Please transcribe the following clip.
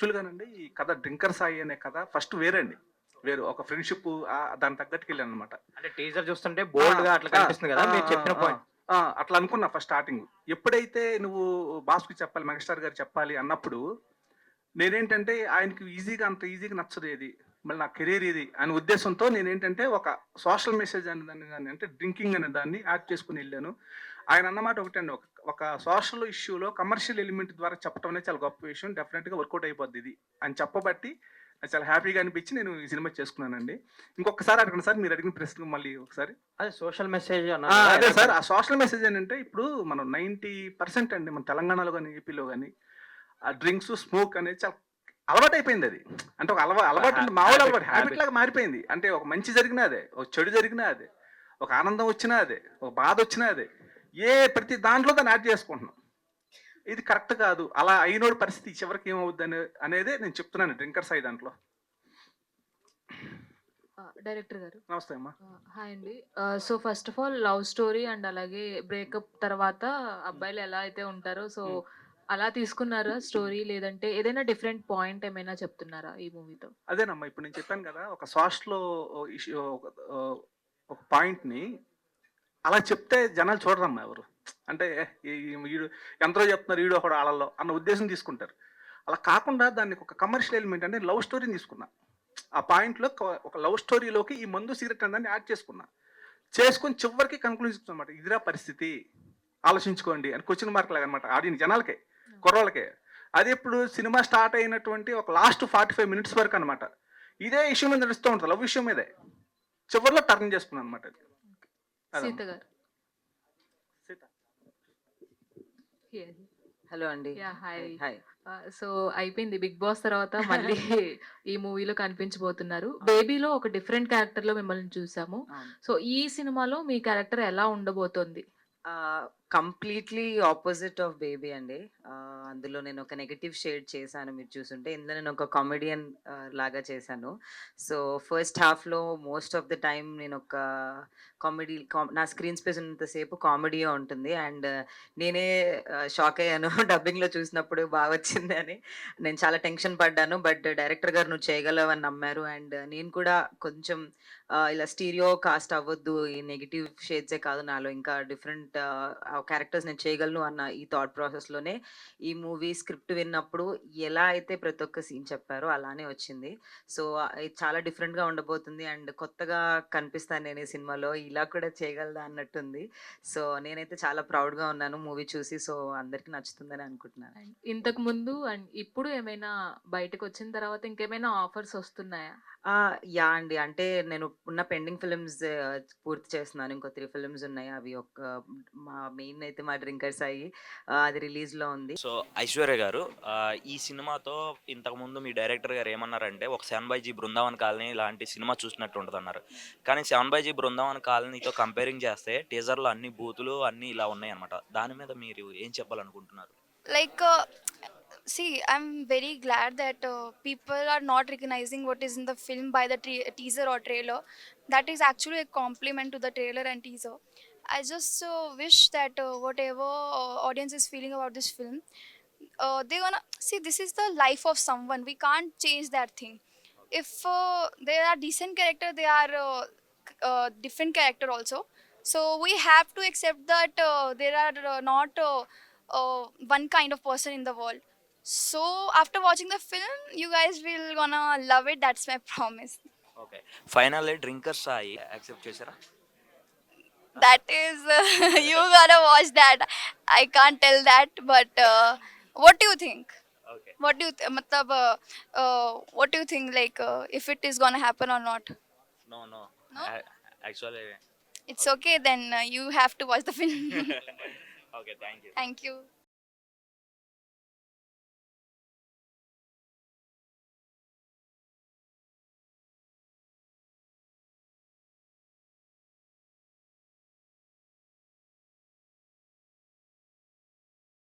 యాక్చువల్గానండి ఈ కథ డ్రింకర్ సాయి అనే కథ ఫస్ట్ వేరే అండి వేరు ఒక ఫ్రెండ్షిప్ దాని తగ్గట్టుకి వెళ్ళాను అనమాట అంటే టీజర్ చూస్తుంటే బోల్డ్గా అట్లా కనిపిస్తుంది కదా మీరు చెప్పిన పాయింట్ అట్లా అనుకున్నా ఫస్ట్ స్టార్టింగ్. ఎప్పుడైతే నువ్వు బాస్కి చెప్పాలి మెగాస్టార్ గారు చెప్పాలి అన్నప్పుడు నేనేంటంటే ఆయనకి ఈజీగా అంత ఈజీగా నచ్చదు ఏది మళ్ళీ నా కెరీర్ ఇది అనే ఉద్దేశంతో నేనేంటంటే ఒక సోషల్ మెసేజ్ అనే దాన్ని అంటే డ్రింకింగ్ అనే దాన్ని యాడ్ చేసుకుని వెళ్ళాను. ఆయన అన్నమాట ఒకటండి. ఒక ఒక సోషల్ ఇష్యూలో కమర్షియల్ ఎలిమెంట్ ద్వారా చెప్పడం అనేది చాలా గొప్ప విషయం. డెఫినెట్గా వర్కౌట్ అయిపోద్ది ఇది. అని చెప్పబట్టి చాలా హ్యాపీగా అనిపించి నేను ఈ సినిమా చేసుకున్నానండి. ఇంకొకసారి అడగండి సార్ మీరు అడిగిన ప్రశ్న మళ్ళీ ఒకసారి. అదే సోషల్ మెసేజ్ అదే సార్ ఆ సోషల్ మెసేజ్ ఏంటంటే ఇప్పుడు మనం నైంటీ పర్సెంట్ అండి మన తెలంగాణలో కానీ ఏపీలో కానీ ఆ డ్రింక్స్ స్మోక్ అనేది చాలా అలవాటు అయిపోయింది అది. అంటే ఒక అలవా అలవాటు అంటే మామూలు అలవాటు హ్యాబిట్. లాగా మారిపోయింది. అంటే ఒక మంచి జరిగినా అదే ఒక చెడు జరిగినా అదే ఒక ఆనందం వచ్చినా అదే ఒక బాధ వచ్చినా అదే. ఏ ప్రతి దాంట్లో దాన్ని యాడ్ చేసుకుంటున్నాం. ఇది కరెక్ట్ కాదు. అలా అయినోడి పరిస్థితి చివరికి ఏమవుద్ది అనే అనేదే నేను చెప్తున్నాను డ్రింకర్స్ అయ్యి దాంట్లో. డైరెక్టర్ గారు. నమస్తే అమ్మా. హాయ్ అండి. So first of all love story and అలాగే బ్రేకప్ తర్వాత అబ్బాయిలు ఎలా అయితే ఉంటారో సో. అలా తీసుకున్నారా స్టోరీ? లేదంటే ఏదైనా డిఫరెంట్ పాయింట్ ఏమైనా చెప్తున్నారా ఈ మూవీతో? అదేనమ్మా ఇప్పుడు నేను చెప్పాను కదా ఒక సోషల్ ఇష్యూ ఒక పాయింట్ని అలా చెప్తే జనాలు చూడరమ్మా ఎవరు. అంటే వీడు ఎంతో చెప్తున్నారు వీడు ఒకడు వాళ్ళలో అన్న ఉద్దేశం తీసుకుంటారు. అలా కాకుండా దానికి ఒక కమర్షియల్ ఎలిమెంట్ అంటే లవ్ స్టోరీని తీసుకున్నా. ఆ పాయింట్లో ఒక లవ్ స్టోరీలోకి ఈ మందు సిగరెట్ అనే యాడ్ చేసుకున్నా. చేసుకుని చివరికి కన్క్లూజన్ అనమాట ఇదిరా పరిస్థితి. ఆలోచించుకోండి అని క్వశ్చన్ మార్క్ లాగా అనమాట ఆడియన్స్ జనాలకే కుర్రోళ్ళకే. అది ఇప్పుడు సినిమా స్టార్ట్ అయినటువంటి ఒక లాస్ట్ ఫార్టీ ఫైవ్ మినిట్స్ వరకు అనమాట ఇదే ఇష్యూ మీద నడుస్తూ ఉంటుంది లవ్ ఇష్యూ మీదే. చివరిలో టర్న్ చేసుకున్నాను అనమాట అది. సీత గారు. సీత. హలో అండి. యా హాయ్ హాయ్ సో అయిపోయింది బిగ్ బాస్ తర్వాత మళ్ళీ ఈ మూవీలో కనిపించబోతున్నారు. బేబీలో ఒక డిఫరెంట్ క్యారెక్టర్లో మిమ్మల్ని చూసాము. సో ఈ సినిమాలో మీ క్యారెక్టర్ ఎలా ఉండబోతోంది? కంప్లీట్లీ ఆపోజిట్ ఆఫ్ బేబీ అండి. అందులో నేను ఒక నెగటివ్ షేడ్ చేశాను మీరు చూసుంటే. ఇందులో నేను ఒక కామెడియన్ లాగా చేశాను. సో ఫస్ట్ హాఫ్లో మోస్ట్ ఆఫ్ ద టైం నేను ఒక కామెడీ నా స్క్రీన్ స్పేస్ ఉన్నంతసేపు కామెడీ ఉంటుంది. అండ్ నేనే షాక్ అయ్యాను డబ్బింగ్లో చూసినప్పుడు బాగా వచ్చింది అని. నేను చాలా టెన్షన్ పడ్డాను. బట్ డైరెక్టర్ గారు నువ్వు చేయగలవని నమ్మారు. అండ్ నేను కూడా కొంచెం ఇలా స్టీరియో కాస్ట్ అవ్వద్దు. ఈ నెగిటివ్ షేడ్సే కాదు నాలో. ఇంకా డిఫరెంట్ క్యారెక్టర్స్ నేను చేయగలను అన్న ఈ థాట్ ప్రాసెస్లోనే ఈ మూవీ స్క్రిప్ట్ విన్నప్పుడు ఎలా అయితే ప్రతి ఒక్క సీన్ చెప్పారో అలానే వచ్చింది సో ఇది చాలా డిఫరెంట్గా ఉండబోతుంది అండ్ కొత్తగా కనిపిస్తాను నేను ఈ సినిమాలో ఇలా కూడా చేయగలదా అన్నట్టుంది సో నేనైతే చాలా ప్రౌడ్గా ఉన్నాను మూవీ చూసి సో అందరికీ నచ్చుతుందని అనుకుంటున్నాను ఇంతకు ముందు అండ్ ఇప్పుడు ఏమైనా బయటకు వచ్చిన తర్వాత ఇంకేమైనా ఆఫర్స్ వస్తున్నాయా! యాహ్! అండి. అంటే నేను ఉన్న పెండింగ్ ఫిల్మ్స్ పూర్తి చేస్తున్నాను. ఇంకో 3 ఫిల్మ్స్ ఉన్నాయి. అవి ఒక మా మెయిన్ అయితే మా 'డ్రింకర్స్' అయ్యి అది రిలీజ్‌లో ఉంది. సో ఐశ్వర్య గారు ఈ సినిమాతో ఇంతకుముందు మీ డైరెక్టర్ గారు ఏమన్నారంటే ఒక seven by G Brindavan colony లాంటి సినిమా చూసినట్టు ఉంటుంది అన్నారు కానీ సెవెన్ బై జీ బృందావన్ కాలనీతో కంపేరింగ్ చేస్తే టీజర్లో అన్ని బూతులు అన్నీ ఇలా ఉన్నాయి అనమాట దాని మీద మీరు ఏం చెప్పాలనుకుంటున్నారు? see i'm very glad that uh, people are not recognizing what is in the film by the tre- teaser or trailer that is actually a compliment to the trailer and teaser i just uh, wish that uh, whatever uh, audience is feeling about this film uh, they gonna see this is the life of someone we can't change that thing if uh, they are decent character they are uh, c- uh, different character also so we have to accept that uh, there are uh, not uh, uh, one kind of person in the world so after watching the film you guys will gonna love it that's my promise okay final drinkers అయ్యి accept చేశారా that is you gotta watch that. I can't tell that, but uh, what do you think? Okay. What do you th- matlab, uh, uh, what do you think like uh, if it is gonna happen or not? No, no. No? Actually, It's okay then uh, you have to watch the film. okay, thank you. Thank you.